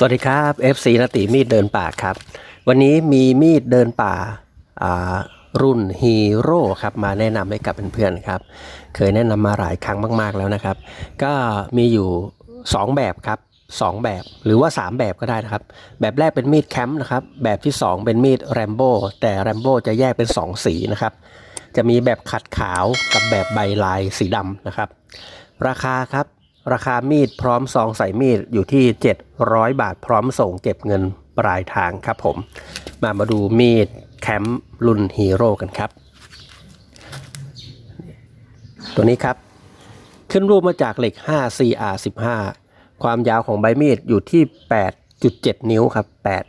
สวัสดีครับ FC นติมีดเดินป่าครับ วันนี้มีมีดเดินป่าารุ่นฮีโร่ครับมาแนะนำให้กับเพื่อนๆครับ เคยแนะนำมาหลายครั้งมากๆแล้วนะครับ ก็มีอยู่ 2 แบบครับสองแบบหรือว่า 3 แบบก็ได้นะครับ แบบแรกเป็นมีดแคมป์นะครับ แบบที่ 2 เป็นมีดแรมโบ้แต่แรมโบ้จะแยกเป็น 2 สีนะครับ จะมีแบบขัดขาวกับแบบใบลายสีดำนะครับ ราคาครับ ราคามีดพร้อมซองใส่มีดอยู่ที่ 700 บาทพร้อมส่งเก็บเงินปลายทางครับผม มามาดูมีดแคมป์รุ่นฮีโร่กันครับ ตัวนี้ครับ ขึ้นรูปมาจากเหล็ก 5 CR 15 ความยาวของใบมีดอยู่ที่ 8.7 นิ้วครับ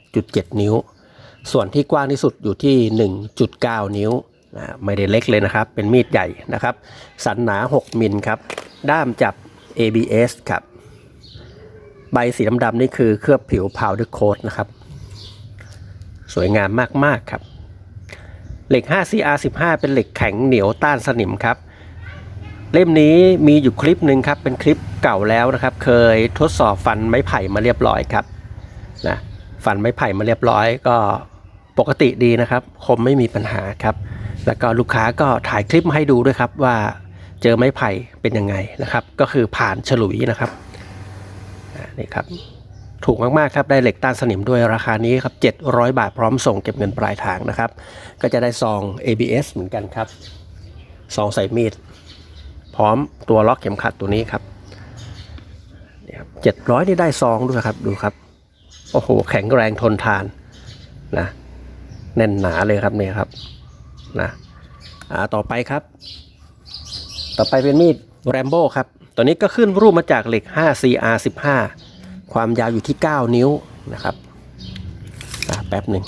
8.7 นิ้ว ส่วนที่กว้างที่สุดอยู่ที่ 1.9 นิ้วนะไม่ได้เล็กเลยนะครับ เป็นมีดใหญ่นะครับ สันหนา 6 มิลครับ ด้ามจับ ABS ครับ ใบสีดำๆนี่คือเคลือบผิว powder coat นะครับ สวยงามมากๆครับ เหล็ก 5CR15 เป็นเหล็กแข็งเหนียวต้านสนิมครับ เล่มนี้มีอยู่คลิปหนึ่งครับ เป็นคลิปเก่าแล้วนะครับ เคยทดสอบฟันไม้ไผ่มาเรียบร้อยครับนะฟันไม้ไผ่มาเรียบร้อยก็ปกติดีนะครับ คมไม่มีปัญหาครับ แล้วก็ลูกค้าก็ถ่ายคลิปมาให้ดูด้วยครับว่า เจอไม้ไผ่เป็นยังไงนะครับ ก็คือผ่านฉลุยนะครับนี่ครับถูกมากๆครับได้เหล็กต้านสนิมด้วยราคานี้ครับ700 บาทพร้อมส่งเก็บเงินปลายทางนะครับ ก็จะได้ซอง ABS เหมือนกันครับซองใส่มีด พร้อมตัวล็อกเข็มขัดตัวนี้ครับนี่ครับเจ็ดร้อยนี่ได้ซองด้วยครับดูครับโอ้โหแข็งแรงทนทานนะแน่นหนาเลยครับเนี่ยครับนะอ่าต่อไปครับ ต่อไปเป็นมีดแรมโบ้ครับ ตัวนี้ก็ขึ้นรูปมาจากเหล็ก 5 CR 15 ความยาวอยู่ที่ 9 นิ้วนะครับแป๊บหนึ่ง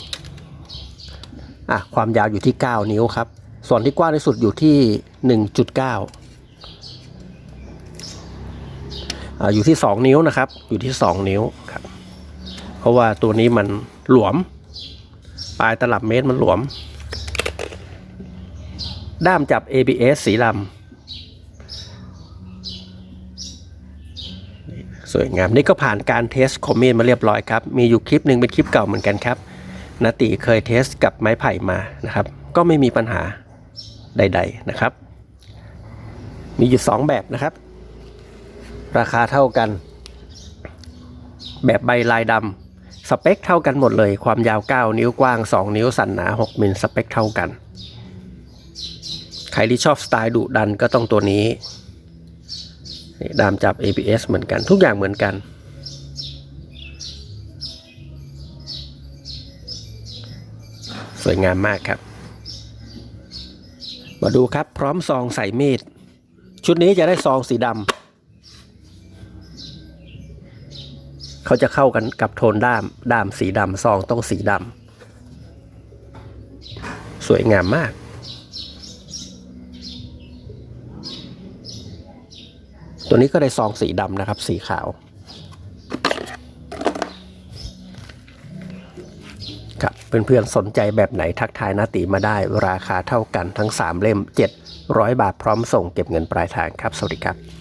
อะความยาวอยู่ที่ 9 นิ้วครับ ส่วนที่กว้างที่สุดอยู่ที่ 1.9อ่าอยู่ที่ 2 นิ้วนะครับ อยู่ที่ 2 นิ้วครับ เพราะว่าตัวนี้มันหลวม ปลายตลับเมตรมันหลวม ด้ามจับ ABS สีดำ สวยงาม นี่ก็ผ่านการเทสคอมเมนต์มาเรียบร้อยครับ มีอยู่คลิปหนึ่งเป็นคลิปเก่าเหมือนกันครับนาติเคยเทสกับไม้ไผ่มานะครับ ก็ไม่มีปัญหาใด ๆนะครับ มีอยู่ 2 แบบนะครับ ราคาเท่ากัน แบบใบลายดำสเปคเท่ากันหมดเลย ความยาว 9 นิ้วกว้าง 2 นิ้วสันหนา 6มิลสเปคเท่ากัน ใครที่ชอบสไตล์ดุดันก็ต้องตัวนี้ ดามจับ ABS เหมือนกันทุกอย่างเหมือนกัน สวยงามมากครับ มาดูครับพร้อมซองใส่มีด ชุดนี้จะได้ซองสีดำเขาจะเข้ากันกับโทนด้าม ด้ามสีดำซองต้องสีดำสวยงามมาก ตัวนี้ก็ได้ซองสีดำนะครับ สีขาว ครับเพื่อนๆสนใจแบบไหนทักทายนาตีมาได้ราคาเท่ากันทั้ง 3 เล่ม 700 บาทพร้อมส่งเก็บเงินปลายทางครับ สวัสดีครับ